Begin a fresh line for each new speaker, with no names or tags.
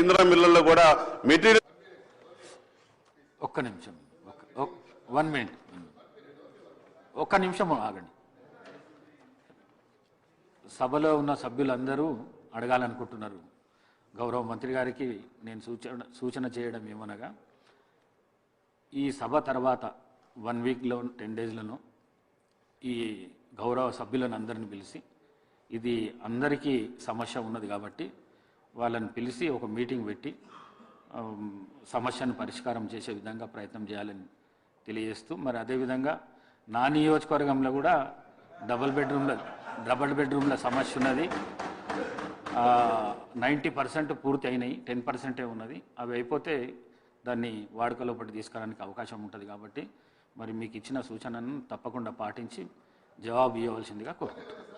ఇందిరా మిల్లల్లో కూడా మెటీరియల్
ఒక్క నిమిషం వన్ మినిట్. ఒక్క నిమిషం ఆగండి. సభలో ఉన్న సభ్యులందరూ అడగాలనుకుంటున్నారు. గౌరవ మంత్రి గారికి నేను సూచన సూచన చేయడం ఏమనగా ఈ సభ తర్వాత వన్ వీక్లో టెన్ డేస్లను ఈ గౌరవ సభ్యులను అందరిని పిలిచి ఇది అందరికీ సమస్య ఉన్నది కాబట్టి వాళ్ళని పిలిచి ఒక మీటింగ్ పెట్టి సమస్యను పరిష్కారం చేసే విధంగా ప్రయత్నం చేయాలని తెలియజేస్తూ మరి అదేవిధంగా నా నియోజకవర్గంలో కూడా డబుల్ బెడ్రూమ్ల డబుల్ బెడ్రూమ్ల సమస్య ఉన్నది. నైంటీ పర్సెంట్ పూర్తి అయినాయి టెన్ పర్సెంటే ఉన్నది. అవి అయిపోతే దాన్ని వాడుకలోపటి తీసుకోవడానికి అవకాశం ఉంటుంది కాబట్టి మరి మీకు ఇచ్చిన సూచనను తప్పకుండా పాటించి జవాబు ఇవ్వవలసిందిగా కోరుకుంటున్నాను.